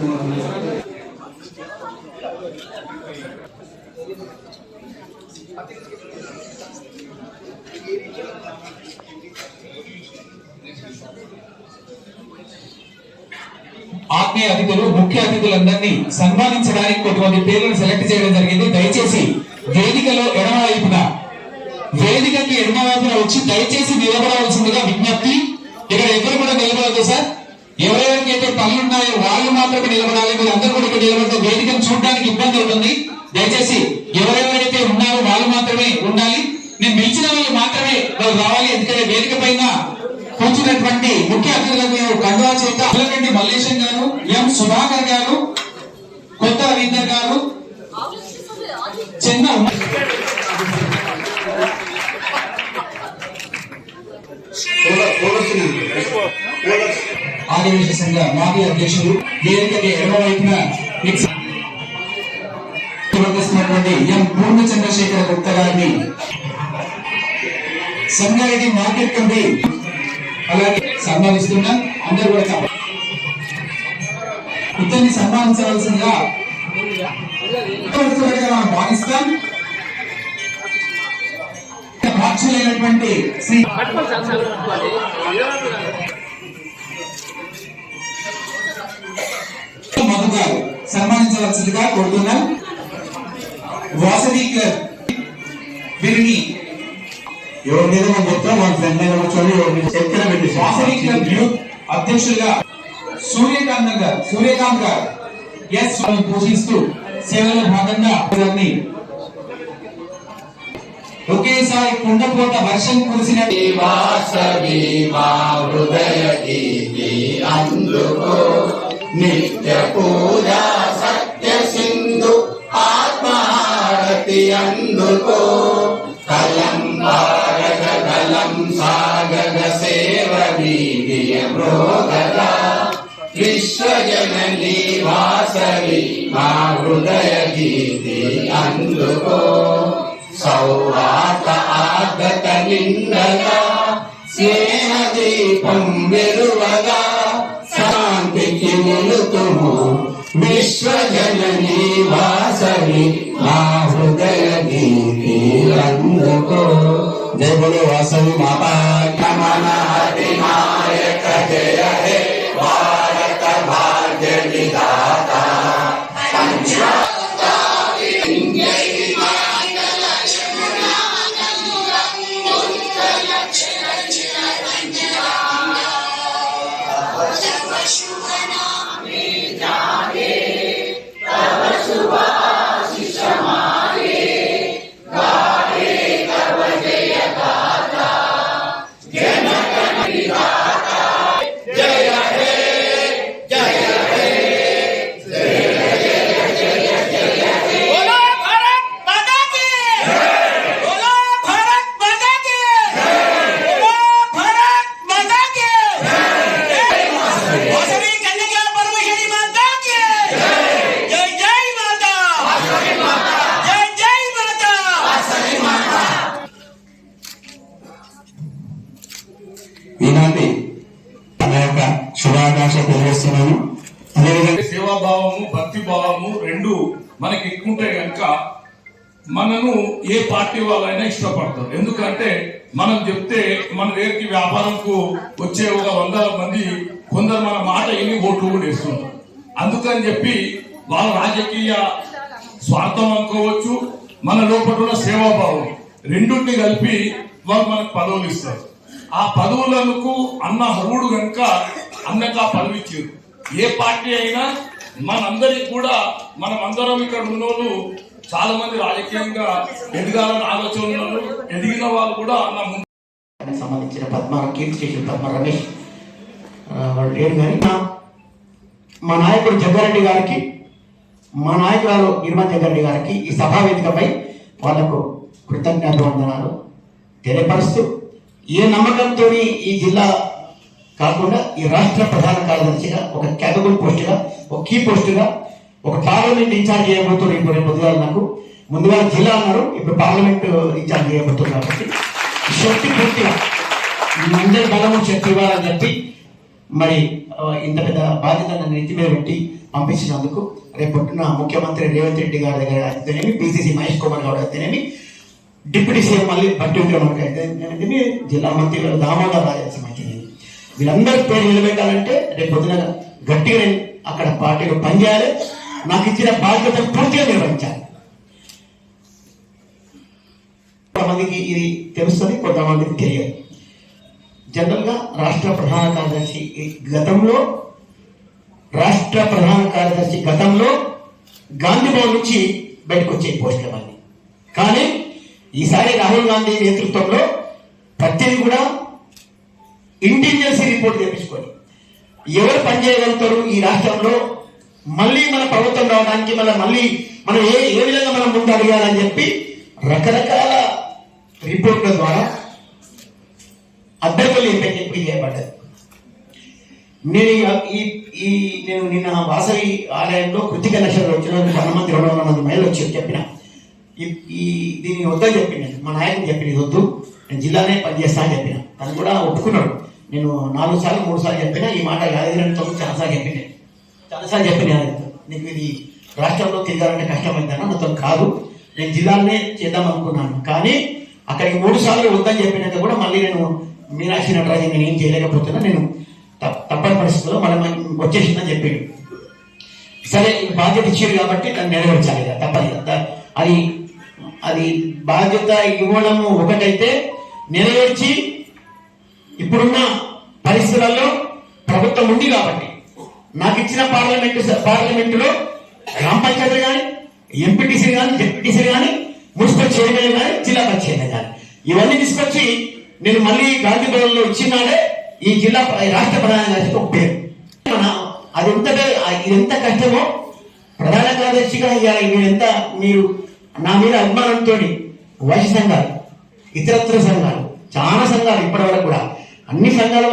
ఆత్మీయ అతిథులు ముఖ్య అతిథులందరినీ సన్మానించడానికి కొంతమంది పేర్లను సెలెక్ట్ చేయడం జరిగింది. దయచేసి వేదికలో ఎడమ వైపున వేదికకి ఎడమ వైపున వచ్చి దయచేసి నిలబడవలసిందిగా విజ్ఞప్తి. ఇక్కడ ఎవరు కూడా నిలబడదు సార్. ఎవరెవరికి అయితే పనులు ఉన్నాయో వాళ్ళు మాత్రమే నిలబడాలి. మీరు అందరూ కూడా ఇక్కడ నిలబడితే వేదికను చూడడానికి ఇబ్బంది అవుతుంది. దయచేసి ఎవరెవరైతే ఉన్నారో వాళ్ళు మాత్రమే ఉండాలి. నేను పిలిచిన వాళ్ళు మాత్రమే వాళ్ళు రావాలి. ఎందుకంటే వేదిక పైన కూర్చున్నటువంటి ముఖ్య అతిథులకు కండువా చేత అల్లగడ్డి మల్లేశం గారు ఎం సుధాకర్ గారు కొత్త రవీందర్ గారు చిన్న ఉమ్మ- ఆదివేశ సంఘ మాజీ అధ్యక్షుడు వేదికకి ఎడమ వైపున వర్తిస్తున్నటువంటి ఎం పూర్ణ చంద్రశేఖర గుప్త గారిని సంగారెడ్డి మార్కెట్ కమిటీ అలాగే సన్మానిస్తున్నా అందరూ కూడా కావాలి. ఇద్దరిని సన్మానించవలసిందిగా భావిస్తాం బాధ్యులైనటువంటి శ్రీ మధు గారు సన్మానించవలసిందిగా కోరుతున్నాం. వాసవి క్లబ్ వీరిని ఎవరి మీద మనం చెప్తాం వాళ్ళ ఫ్రెండ్ కూర్చొని పెట్టి యూత్ అధ్యక్షులుగా సూర్యకాంత్ గారు సూర్యకాంత్ గారు. ఎస్ పోషిస్తూ సేవలో భాగంగా ఒకేసారి కుండపోత వర్షం కురిసిన వాసవి మా హృదయ గీతి అందుకో. నిత్య పూజ సత్య సింధు ఆత్మహారతి అందుకో. కలం భారత కలం సాగగ సేవ వీర్య మృగద విశ్వజనని వాసవి మా హృదయ గీతి అందుకో. సౌరాత ఆగత నిండగా స్నేహ దీపం వెలువగా శాంతికి నిలుతుము విశ్వజనని వాసవి మా హృదయ గీతి అందుకో దేవుడు బోలో వాసవి మాతా ఈనాటి తన యొక్క శుభాకాంక్ష తెలియజేస్తున్నాను. అదేవిధంగా సేవాభావము భక్తి భావము రెండు మనకి ఎక్కువంటే కనుక మనను ఏ పార్టీ వాళ్ళైనా ఇష్టపడతారు. ఎందుకంటే మనం చెప్తే మన దగ్గరికి వ్యాపారంకు వచ్చే ఒక వందల మంది కొందరు మన మాట ఎన్ని ఓట్లు కూడా వేస్తున్నారు అందుకని చెప్పి వాళ్ళ రాజకీయ స్వార్థం అనుకోవచ్చు మన లోపల ఉన్న సేవాభావం రెండుని కలిపి వాళ్ళు మనకు పదవులు ఇస్తారు. ఆ పదవులకు అన్న హరుడు కనుక అన్నకు ఆ పదవి ఇచ్చారు ఏ పార్టీ అయినా మనందరికి కూడా మనం అందరం ఇక్కడ ఉన్నోళ్ళు చాలా మంది రాజకీయంగా ఎదగాలని ఆలోచన ఉన్నారు ఎదిగిన వాళ్ళు కూడా అన్న ముందు సంబంధించిన పద్మ కీర్తి చేసిన పద్మ రమేష్. వాళ్ళు లేడు కానీ మా- మా నాయకుడు జగ్గారెడ్డి గారికి మా నాయకురాలు నిర్మల్ జగ్గారెడ్డి గారికి ఈ సభా వేదికపై వాళ్ళకు కృతజ్ఞత వందనాలు తెలియపరుస్తూ ఏ నమ్మకంతో ఈ జిల్లా కాకుండా ఈ రాష్ట్ర ప్రధాన కార్యదర్శిగా ఒక కేటగిరీ పోస్టుగా ఒక కీ పోస్టుగా ఒక పార్లమెంట్ ఇన్ఛార్జ్ చేయబోతున్నారు ఇప్పుడు రేపు ఉదయాలు నాకు. ముందుగా జిల్లా అన్నారు ఇప్పుడు పార్లమెంట్ ఇన్ఛార్జ్ చేయబోతున్నారు కాబట్టి. శక్తి పూర్తిగా. అందరి బలము శక్తి ఇవ్వాలని చెప్పి మరి ఇంత పెద్ద బాధ్యత నెత్తి మీద పెట్టి పంపించినందుకు రేపు పుట్టిన ముఖ్యమంత్రి రేవంత్ రెడ్డి గారి దగ్గర అయితేనేమి పిసిసి మహేష్ కుమార్ గారు అయితేనేమి డిప్యూటీ సీఎం మళ్ళీ బట్టి మనకి జిల్లా మంత్రి దామోదర్ రాజనరసింహ మంచిది వీళ్ళందరి పేరు నిలబెట్టాలంటే రేపు పొద్దున గట్టిగా నేను అక్కడ పార్టీలో పనిచేయాలి నాకు ఇచ్చిన బాధ్యత పూర్తిగా నిర్వహించాలి. కొంతమందికి ఇది తెలుస్తుంది కొంతమందికి తెలియదు. జనరల్గా రాష్ట్ర ప్రధాన కార్యదర్శి గతంలో రాష్ట్ర ప్రధాన కార్యదర్శి గతంలో గాంధీ భవన్ నుంచి బయటకు వచ్చే పోస్టులు అవన్నీ. కానీ ఈసారి రాహుల్ గాంధీ నేతృత్వంలో ప్రత్యేక కూడా ఇంటెలిజెన్సీ రిపోర్ట్ తెప్పించుకొని ఎవరు పనిచేయగలుగుతారు ఈ రాష్ట్రంలో? మళ్ళీ మన ప్రభుత్వం రావడానికి మన మళ్ళీ మనం ఏ ఏ విధంగా మనం ముందు అడగాలని చెప్పి రకరకాల రిపోర్ట్ల ద్వారా అభ్యర్థులు ఎంపిక ఎంపిక చేయబడ్డది నేను ఈ- ఈ నేను నిన్న వాసవి ఆలయంలో కృతిక నక్షత్రం వచ్చిన వంద మంది రెండు వందల మంది మహిళలు వచ్చి చెప్పిన. ఈ- దీన్ని వద్దని చెప్పిన మా నాయకుడు చెప్పింది వద్దు. నేను జిల్లానే పనిచేస్తా అని చెప్పిన. తను కూడా ఒప్పుకున్నాడు. నేను నాలుగు సార్లు మూడు సార్లు చెప్పిన ఈ మాట యాదగిరి తొమ్మిది చాలాసార్లు చెప్పింది చాలాసార్లు చెప్పిన యాదగిరి నీకు ఇది రాష్ట్రంలో తిరగాలంటే కష్టమైందన్న నాతో కాదు. నేను జిల్లాలోనే చేద్దాం అనుకున్నాను. కానీ అక్కడికి మూడు సార్లు వద్దని చెప్పినాక కూడా మళ్ళీ నేను మీనాక్షి నటరాజన్ నేను ఏం చేయలేకపోతున్నా. నేను తప్ప- తప్పని పరిస్థితుల్లో మనం వచ్చేసిందని చెప్పాడు. సరే బాధ్యత ఇచ్చారు కాబట్టి దాన్ని నెరవేర్చాలి కదా తప్పదు అది అది బాధ్యత ఇవ్వడము ఒకటైతే నెరవేర్చి ఇప్పుడున్న పరిస్థితులలో ప్రభుత్వం ఉంది కాబట్టి నాకు ఇచ్చిన పార్లమెంటు పార్లమెంటులో గ్రామ పంచాయతీ కానీ ఎంపీటీసీ కానీ డిప్యూటీసీ కానీ మున్సిపల్ చైర్మన్ కానీ జిల్లా పంచాయతీ కానీ ఇవన్నీ తీసుకొచ్చి నేను మళ్ళీ గాంధీ భవన్లో ఇచ్చినాడే ఈ జిల్లా రాష్ట్ర ప్రధాన కార్యదర్శికి ఒక పేరు. అది ఎంత ఇది ఎంత కష్టమో ప్రధాన కార్యదర్శిగా ఇవాళ మీరు ఎంత మీరు నా మీద అభిమానంతో వైశ్య సంఘాలు ఇతరత్ర సంఘాలు చాలా సంఘాలు ఇప్పటి వరకు కూడా. అన్ని సంఘాల